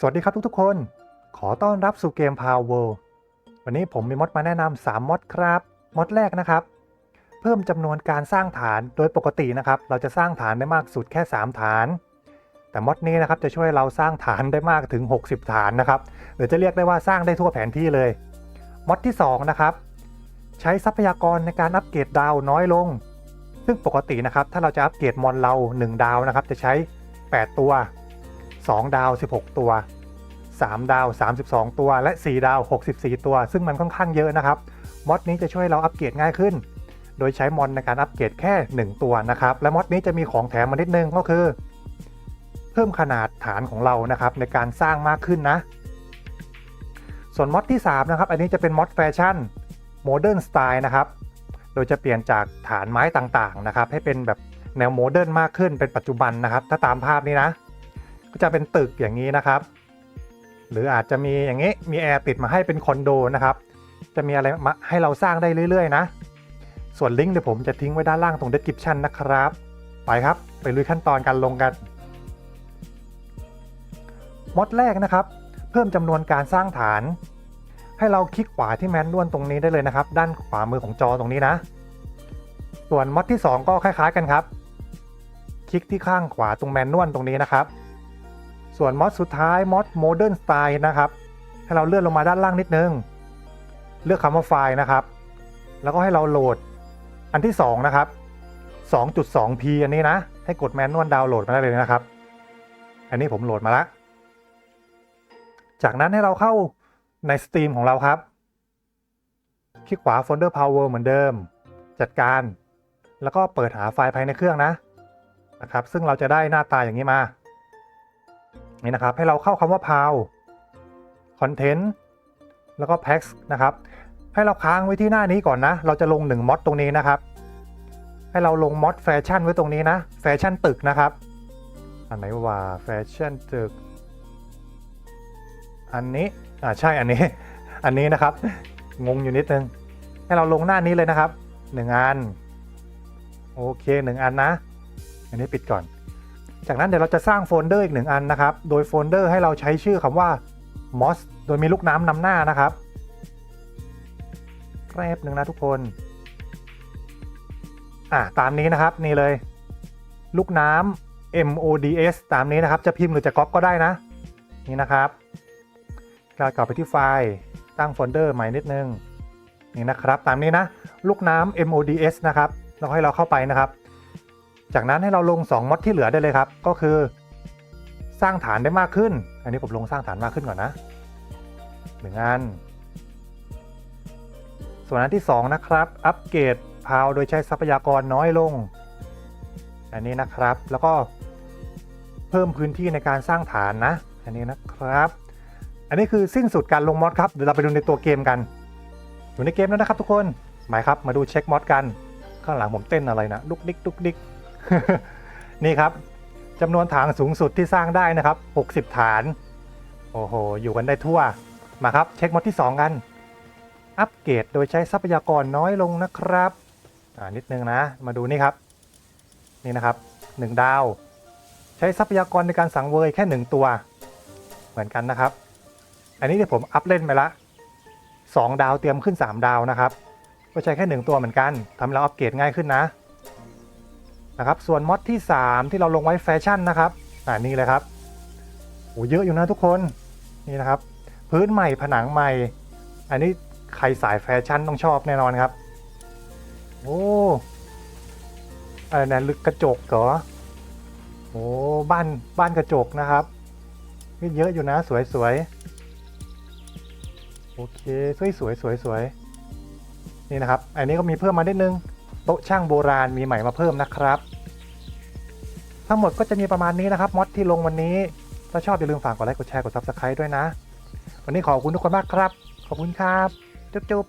สวัสดีครับทุกๆคน ขอต้อนรับสู่เกม Power World วันนี้ผมมีมดมาแนะนำ3มดครับมดแรกนะครับ เพิ่มจำนวนการสร้างฐานโดยปกตินะครับ เราจะสร้างฐานได้มากสุดแค่ 3 ฐาน แต่มดนี้นะครับจะช่วยเราสร้างฐานได้มากถึง 60 ฐานนะครับ หรือจะเรียกได้ว่าสร้างได้ทั่วแผนที่เลยมดที่ 2 นะครับ ใช้ทรัพยากรในการอัปเกรดดาวน้อยลง ซึ่งปกตินะครับถ้าเราจะอัปเกรดมอนเรา 1 ดาวนะครับจะใช้ 8 ตัว 2 ดาว 16 ตัว 3 ดาว 32 ตัว และ 4 ดาว 64 ตัว ซึ่งมันค่อนข้างเยอะนะครับมอดนี้จะช่วยเราอัปเกรดง่ายขึ้น โดยใช้มอนในการอัปเกรดแค่ 1 ตัวนะครับ และมอดนี้จะมีของแถมมานิดนึงก็คือ เพิ่มขนาดฐานของเรานะครับในการสร้างมากขึ้นนะ ส่วนมอดที่ 3 นะครับ อันนี้จะเป็นมอดแฟชั่นโมเดิร์นสไตล์นะครับ โดยจะเปลี่ยนจากฐานไม้ต่างๆนะครับ ให้เป็นแบบแนวโมเดิร์นมากขึ้นเป็นปัจจุบันนะครับ ถ้าตามภาพนี้นะ จะเป็นตึกอย่างนี้นะครับ หรืออาจจะมีอย่างนี้มีแอร์ติดมาให้เป็นคอนโดนะครับ จะมีอะไรมาให้เราสร้างได้เรื่อย ๆ นะ ส่วนลิงก์เดี๋ยวผมจะทิ้งไว้ด้านล่างตรง description นะครับ ไปครับไปลุยขั้นตอนการลงกันมอดแรกนะครับ เพิ่มจำนวนการสร้างฐาน ให้เราคลิกขวาที่แมนนวลตรงนี้ได้เลยนะครับ ด้านขวามือของจอตรงนี้นะ ส่วนมอดที่ 2 ก็คล้าย ๆ กันครับ คลิกที่ข้างขวาตรงแมนนวลตรงนี้นะครับ ส่วนมอดสุดท้ายมอดโมเดิร์นสไตล์นะครับให้เราเลื่อนลงมาด้านล่างนิดนึง เลือกคำว่าไฟล์นะครับ แล้วก็ให้เราโหลดอันที่ 2 นะครับ 2.2p อันนี้นะ ให้กดแมนนวลดาวน์โหลดมาได้เลยนะครับ อันนี้ผมโหลดมาแล้วจากนั้นให้เราเข้าใน Steam ของเราครับ คลิกขวาโฟลเดอร์ Power เหมือนเดิม จัดการ แล้วก็เปิดหาไฟล์ภายในเครื่องนะนะครับ ซึ่งเราจะได้หน้าตาอย่างนี้มา นี่นะครับ ให้เราเข้าคำว่า pow content แล้วก็ packs นะครับ ให้เราค้างไว้ที่หน้านี้ก่อนนะ เราจะลง1มอดตรงนี้นะครับ ให้เราลงมอดแฟชั่นไว้ตรงนี้นะ แฟชั่นตึกนะครับ อันไหนว่าแฟชั่นตึก อันนี้ อ่าใช่อันนี้ อันนี้นะครับ งงอยู่นิดนึง ให้เราลงหน้านี้เลยนะครับ 1 อัน โอเค 1 อันนะ อันนี้ปิดก่อน จากนั้นเดี๋ยวเราจะสร้างโฟลเดอร์อีกหนึ่งอันนะครับ โดยโฟลเดอร์ให้เราใช้ชื่อคำว่า moss โดยมีลูกน้ำนำหน้านะครับแป๊บหนึ่งนะทุกคน อ่าตามนี้นะครับนี่เลย ลูกน้ำ mods ตามนี้นะครับ จะพิมพ์หรือจะก๊อปก็ได้นะ นี่นะครับกลับไปที่ไฟล์ตั้งโฟลเดอร์ใหม่นิดนึงนี่นะครับ ตามนี้นะ ลูกน้ำ mods นะครับแล้วให้เราเข้าไปนะครับ จากนั้นให้เราลง 2มอดที่เหลือได้เลยครับ ก็คือ สร้างฐานได้มากขึ้น อันนี้ผมลงสร้างฐานมากขึ้นก่อนนะหนึ่งอัน ส่วนอันที่ 2 นะครับ อัปเกรดพาวโดยใช้ทรัพยากรน้อยลง อันนี้นะครับ แล้วก็เพิ่มพื้นที่ในการสร้างฐานนะ อันนี้นะครับ อันนี้คือสิ้นสุดการลงมอดครับ เดี๋ยวเราไปดูในตัวเกมกัน อยู่ในเกมแล้วนะครับทุกคน หมายครับ มาดูเช็คมอดกัน ข้างหลังผมเต้นอะไรนะ ลุกดิกลุกดิก นี่ครับจำนวนฐานสูงสุดที่สร้างได้นะครับ 60 ฐาน โอ้โห อยู่กันได้ทั่ว มาครับ เช็คมดที่ 2 กัน อัปเกรดโดยใช้ทรัพยากรน้อยลงนะครับ อ่า นิดนึงนะ มาดูนี่ครับ นี่นะครับ 1 ดาว ใช้ทรัพยากรในการสังเวยแค่ 1 ตัว เหมือนกันนะครับ อันนี้เดี๋ยวผมอัพเล่นไปละ 2 ดาวเตรียมขึ้น 3 ดาวนะครับ ก็ใช้แค่ 1 ตัวเหมือนกันทำให้เราอัปเกรดง่ายขึ้นนะ นะครับ ส่วนมอดที่ 3 ที่เราลงไว้แฟชั่นนะครับอ่านี่เลยครับโอ้เยอะอยู่นะทุกคนนี่นะครับ พื้นใหม่ผนังใหม่ อันนี้ใครสายแฟชั่นต้องชอบแน่นอนครับ โอ้อะไรนะลึกกระจกเหรอโอ้บ้านบ้านกระจกนะครับนี่เยอะอยู่นะสวยสวยโอเคสวยสวยสวยสวยนี่นะครับ อันนี้ก็มีเพิ่มมานิดนึง โต๊ะช่างโบราณมีใหม่มาเพิ่มนะครับ ทั้งหมดก็จะมีประมาณนี้นะครับมอดที่ลงวันนี้ ถ้าชอบอย่าลืมฝากกดไลค์กดแชร์กด Subscribe ด้วยนะ วันนี้ขอบคุณทุกคนมากครับ ขอบคุณครับ จุ๊บ